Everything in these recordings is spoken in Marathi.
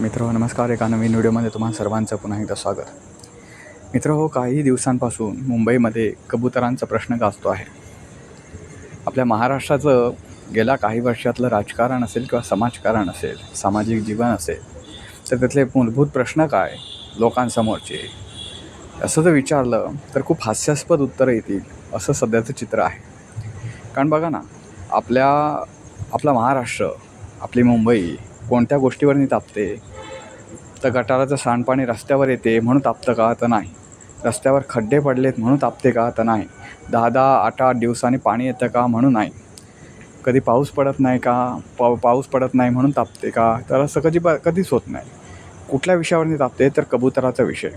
मित्र नमस्कार एका नवीन व्हिडिओमध्ये तुम्हाला सर्वांचं पुन्हा एकदा स्वागत. मित्र हो काही दिवसांपासून मुंबईमध्ये कबुतरांचा प्रश्न गाजतो आहे. आपल्या महाराष्ट्राचं गेल्या काही वर्षातलं राजकारण असेल किंवा समाजकारण असेल सामाजिक जीवन असेल तर त्यातले मूलभूत प्रश्न काय लोकांसमोरचे? असं जर विचारलं तर खूप हास्यास्पद उत्तरं येतील असं सध्याचं चित्र आहे. कारण बघा ना आपल्या आपला महाराष्ट्र आपली मुंबई कोणत्या गोष्टीवरनी तापते? तर गटाराचं सांडपाणी रस्त्यावर येते म्हणून तापतं का तर नाही. रस्त्यावर खड्डे पडलेत म्हणून तापते का तर नाही. दहा दहा आठ आठ दिवसांनी पाणी येतं का म्हणून नाही. कधी पाऊस पडत नाही का? पाऊ पाऊस पडत नाही म्हणून तापते का? तर असं कधी ब कधीच होत नाही. कुठल्या विषयावरती तापते? तर कबुतराचा विषय.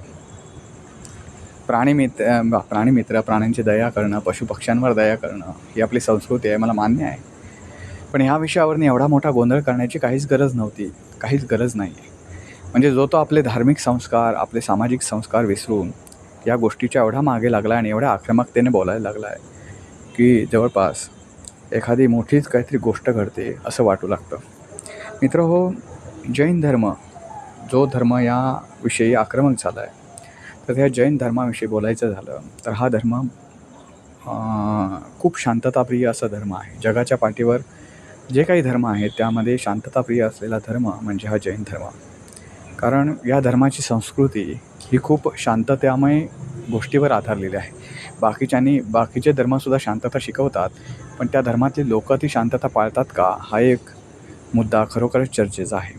प्राणीमित्र बा प्राणीमित्र प्राण्यांची दया करणं पशुपक्ष्यांवर दया करणं ही आपली संस्कृती आहे मला मान्य आहे. पण ह्या विषयावरनी एवढा मोठा गोंधळ करण्याची काहीच गरज नव्हती. काहीच गरज नाही म्हणजे जो तो आपले धार्मिक संस्कार आपले सामाजिक संस्कार विसरून या गोष्टीच्या एवढा मागे लागला आणि एवढ्या आक्रमकतेने बोलायला लागला आहे की जवळपास एखादी मोठीच काहीतरी गोष्ट घडते असं वाटू लागतं. मित्र हो जैन धर्म जो धर्म याविषयी आक्रमक झाला आहे तर ह्या जैन धर्माविषयी बोलायचं झालं तर हा धर्म खूप शांतताप्रिय असा धर्म आहे. जगाच्या पाठीवर जे काही धर्म आहेत त्यामध्ये शांतताप्रिय असलेला धर्म म्हणजे हा जैन धर्म. कारण या धर्माची संस्कृती ही खूप शांततामय गोष्टीवर आधारलेली आहे. बाकीच्यांनी बाकीचे धर्मसुद्धा शांतता शिकवतात पण त्या धर्मातले लोक ती शांतता पाळतात का हा एक मुद्दा खरोखरच चर्चेचा आहे.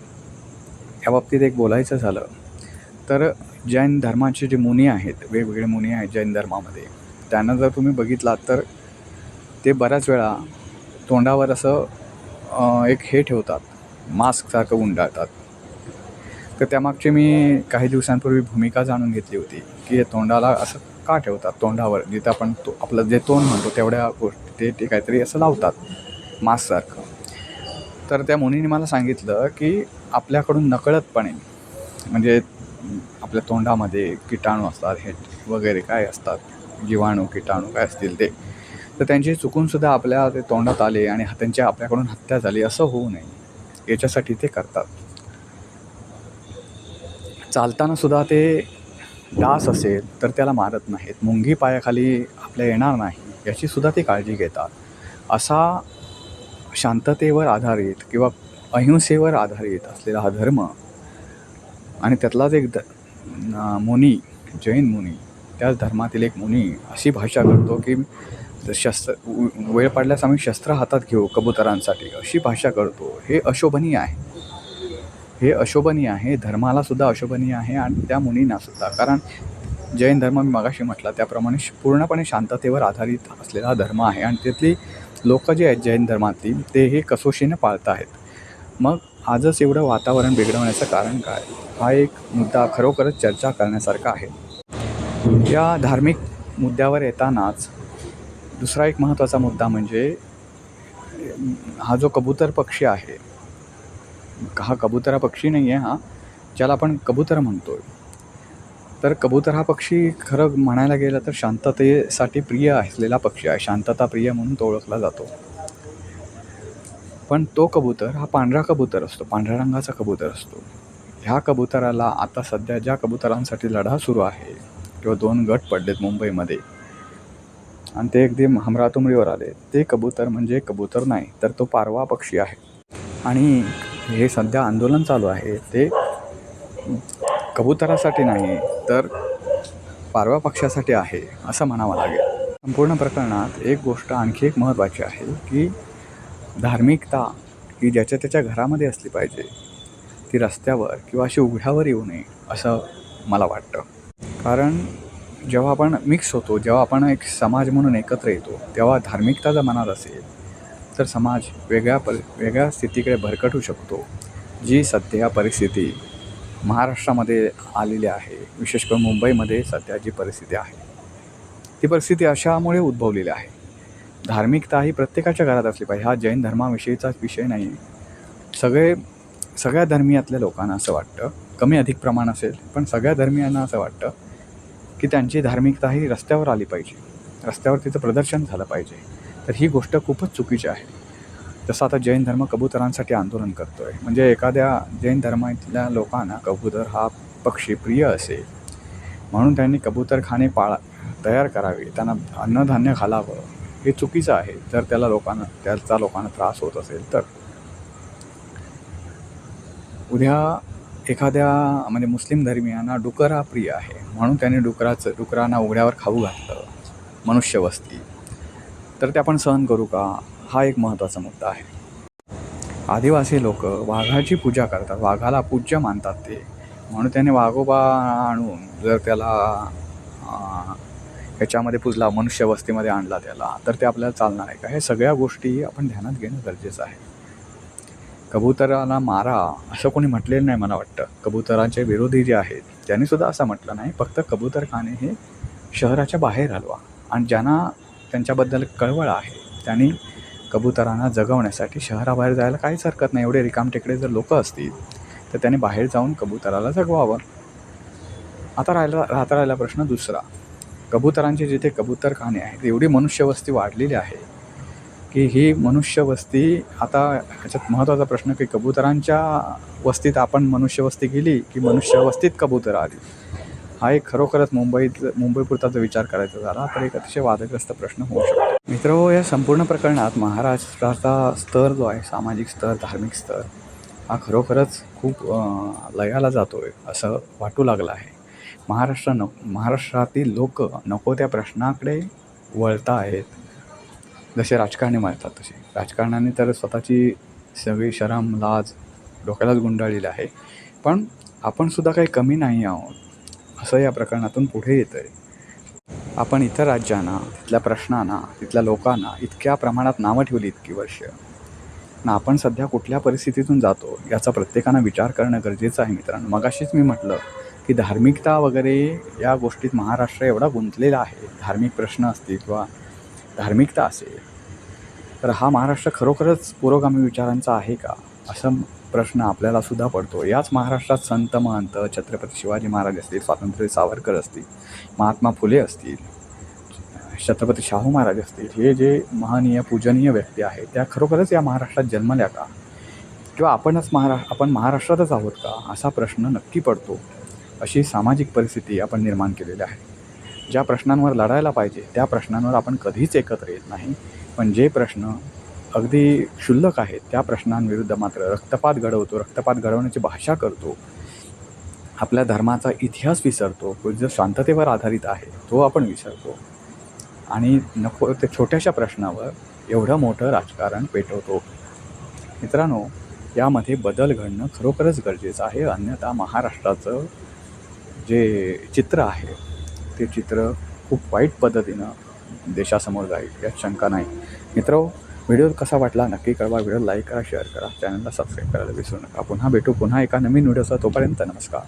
या बाबतीत एक बोलायचं झालं तर जैन धर्माचे जे मुनी आहेत वेगवेगळे मुनी आहेत जैन धर्मामध्ये त्यांना जर तुम्ही बघितलात तर ते बऱ्याच वेळा तोंडावर असं एक हे ठेवतात. मास्कसारखं गुंडाळतात तर त्यामागची मी काही दिवसांपूर्वी भूमिका जाणून घेतली होती की हे तोंडाला असं का ठेवतात? तोंडावर जिथं आपण तो आपलं जे तोंड म्हणतो तेवढ्या गोष्टी ते ते काहीतरी असं लावतात मास्कसारखं तर त्या मुनीने मला सांगितलं की आपल्याकडून नकळतपणे म्हणजे आपल्या तोंडामध्ये किटाणू असतात हे वगैरे काय असतात जीवाणू किटाणू काय असतील ते तर त्यांची चुकूनसुद्धा आपल्या ते तोंडात आले आणि त्यांच्या आपल्याकडून हत्या झाली असं होऊ नये. याच्यासाठी ते करतात. चालताना सुद्धा ते डास असेल तर त्याला मारत नाहीत. मुंगी पायाखाली आपल्या येणार नाही याचीसुद्धा ते काळजी घेतात. असा शांततेवर आधारित किंवा अहिंसेवर आधारित असलेला हा धर्म आणि त्यातलाच एक द मुनी जैन मुनी त्याच धर्मातील एक मुनी अशी भाषा करतो की शस्त्र वेळ पडल्यास आम्ही शस्त्र हातात घेऊ कबुतरांसाठी. अशी भाषा करतो. हे अशोभनीय आहे. हे अशोभनीय आहे. धर्मालासुद्धा अशोभनीय आहे आणि त्या मुनींनासुद्धा कारण जैन धर्म मी मगाशी म्हटला त्याप्रमाणे श- पूर्णपणे शांततेवर आधारित असलेला धर्म आहे आणि त्यातली लोक जे आहेत जैन धर्मातली ते हे कसोशीने पाळत आहेत मग आजच एवढं वातावरण बिघडवण्याचं कारण काय? हा एक मुद्दा खरोखरच चर्चा करण्यासारखा आहे. या धार्मिक मुद्द्यावर येतानाच दुसरा एक महत्त्वाचा मुद्दा म्हणजे हा जो कबूतर पक्षी आहे हा कबुतर हा पक्षी नाही आहे हा ज्याला आपण कबूतर म्हणतो आहे तर कबूतर हा पक्षी खरं म्हणायला गेलं तर शांततेसाठी प्रिय असलेला पक्षी आहे. शांतता प्रिय म्हणून तो ओळखला जातो. पण तो कबूतर हा पांढरा कबूतर असतो पांढऱ्या रंगाचा कबूतर असतो. ह्या कबुतराला आता सध्या ज्या कबुतरांसाठी लढा सुरू आहे किंवा दोन गट पडलेत मुंबईमध्ये आणि ते अगदी हमरातुमरीवर आले. ते कबूतर म्हणजे कबूतर नाही तर तो पारवा पक्षी आहे. आणि हे सध्या आंदोलन चालू आहे. ते कबुतरासाठी नाही तर पारवा पक्षासाठी आहे असं म्हणावं लागेल. संपूर्ण प्रकरणात एक गोष्ट आणखी एक महत्त्वाची आहे की धार्मिकता ही ज्याच्या त्याच्या घरामध्ये असली पाहिजे ती रस्त्यावर किंवा अशी उघड्यावर येऊ नये असं मला वाटतं. कारण जेव्हा आपण मिक्स होतो जेव्हा आपण एक समाज म्हणून एकत्र येतो तेव्हा धार्मिकता जर मनात असेल तर समाज वेगळ्या पर वेगळ्या स्थितीकडे भरकटू शकतो. जी सध्या परिस्थिती महाराष्ट्रामध्ये आलेली आहे विशेष करून मुंबईमध्ये सध्या जी परिस्थिती आहे ती परिस्थिती अशामुळे उद्भवलेली आहे. धार्मिकता ही प्रत्येकाच्या घरात असली पाहिजे. हा जैन धर्माविषयीचाच विषय नाही. सगळे सगळ्या धर्मियातल्या लोकांना असं वाटतं. कमी अधिक प्रमाण असेल पण सगळ्या धर्मियांना असं वाटतं की त्यांची धार्मिकता ही रस्त्यावर आली पाहिजे. रस्त्यावर तिचं प्रदर्शन झालं पाहिजे. तर ही गोष्ट खूपच चुकीची आहे. जसं आता जैन धर्म कबुतरांसाठी आंदोलन करतो आहे म्हणजे एखाद्या जैन धर्मातल्या लोकांना कबूतर हा पक्षी प्रिय असेल. म्हणून त्यांनी कबूतरखाने पाळा तयार करावे. त्यांना अन्नधान्य घालावं. हे चुकीचं आहे. जर त्याला लोकांना त्याचा लोकांना त्रास होत असेल तर. उद्या एखाद्या म्हणजे मुस्लिम धर्मियांना डुकर प्रिय आहे. म्हणून त्यांनी डुकराचं डुकरांना उघड्यावर खाऊ घातलं. मनुष्यवस्ती. तर ते आपण सहन करू का? हा एक महत्त्वाचा मुद्दा आहे. आदिवासी लोक वाघाची पूजा करतात. वाघाला पूज्य मानतात ते. म्हणून त्याने वाघोबा आणून जर त्याला ह्याच्यामध्ये पुजला मनुष्यवस्तीमध्ये आणला त्याला तर ते आपल्याला चालणार आहे का? हे सगळ्या गोष्टी आपण ध्यानात घेणं गरजेचं आहे. कबुतराला मारा असं कोणी म्हटलेलं नाही मला वाटतं. कबुतरांचे विरोधी जे आहेत त्यांनीसुद्धा असं म्हटलं नाही. फक्त कबूतरखाने हे शहराच्या बाहेर हलवा. आणि ज्यांना त्यांच्याबद्दल कळवळ आहे त्यांनी कबुतरांना जगवण्यासाठी शहराबाहेर जायला काहीच हरकत नाही. एवढे रिकामटेकडे जर लोक असतील तर त्यांनी बाहेर जाऊन कबुतराला जगवावं. आता राहिला राहता राहिला प्रश्न दुसरा. कबुतरांचे जिथे कबूतरखाने आहेत एवढी मनुष्यवस्ती वाढलेली आहे की ही मनुष्यवस्ती आता ह्याच्यात महत्त्वाचा प्रश्न की कबुतरांच्या वस्तीत आपण मनुष्यवस्ती गेली की मनुष्यवस्तीत कबुतरं आली? हा एक खरोखरच मुंबईत मुंबईपुरता जर विचार करायचा झाला तर एक अतिशय वादग्रस्त प्रश्न होऊ शकतो. मित्र या संपूर्ण प्रकरणात महाराष्ट्राचा स्तर जो आहे सामाजिक स्तर धार्मिक स्तर हा खरोखरच खूप लयाला जातो आहे असं वाटू लागलं आहे. महाराष्ट्र न महाराष्ट्रातील लोक नको त्या प्रश्नाकडे वळता आहेत जसे राजकारणी मारतात तसे. राजकारणाने तर स्वतःची सगळी शरम लाज डोक्यालाच गुंडाळलेली आहे. पण आपणसुद्धा काही कमी नाही आहोत असं या प्रकरणातून पुढे येतं आहे आपण इतर राज्यांना तिथल्या प्रश्नांना तिथल्या लोकांना इतक्या प्रमाणात नावं ठेवली इतकी वर्ष. ना आपण सध्या कुठल्या परिस्थितीतून जातो याचा प्रत्येकानं विचार करणं गरजेचं आहे मित्रांनो. मगाशीच मी म्हटलं की धार्मिकता वगैरे या गोष्टीत महाराष्ट्र एवढा गुंतलेला आहे. धार्मिक प्रश्न असतील किंवा धार्मिकता असेल तर हा महाराष्ट्र खरोखरच पुरोगामी विचारांचा आहे का? असं प्रश्न आपल्याला सुद्धा पडतो. याच महाराष्ट्रात संत महंत छत्रपती शिवाजी महाराज असतील स्वातंत्र्य सावरकर असतील महात्मा फुले असतील छत्रपती शाहू महाराज असतील हे जे महनीय पूजनीय व्यक्ती आहेत त्या खरोखरच या महाराष्ट्रात जन्मल्या का? किंवा आपणच महारा आपण महाराष्ट्रातच आहोत का? असा प्रश्न नक्की पडतो. अशी सामाजिक परिस्थिती आपण निर्माण केलेली आहे. ज्या प्रश्नांवर लढायला पाहिजे त्या प्रश्नांवर आपण कधीच एकत्र येत नाही. पण जे प्रश्न अगदी क्षुल्लक आहेत त्या प्रश्नांविरुद्ध मात्र रक्तपात घडवतो रक्तपात घडवण्याची भाषा करतो. आपल्या धर्माचा इतिहास विसरतो जो शांततेवर आधारित आहे तो आपण विसरतो. आणि नको ते छोट्याशा प्रश्नावर एवढं मोठं राजकारण पेटवतो. मित्रांनो यामध्ये बदल घडणं खरोखरच गरजेचं आहे. अन्यथा महाराष्ट्राचं जे चित्र आहे ते चित्र खूप वाईट पद्धतीनं देशासमोर जाईल यात शंका नाही. मित्र व्हिडिओ कसा वाटला नक्की कळवा. व्हिडिओ लाईक करा शेअर करा. चॅनलला सबस्क्राईब करायला विसरू नका. पुन्हा भेटू पुन्हा एका नवीन व्हिडिओचा तोपर्यंत नमस्कार.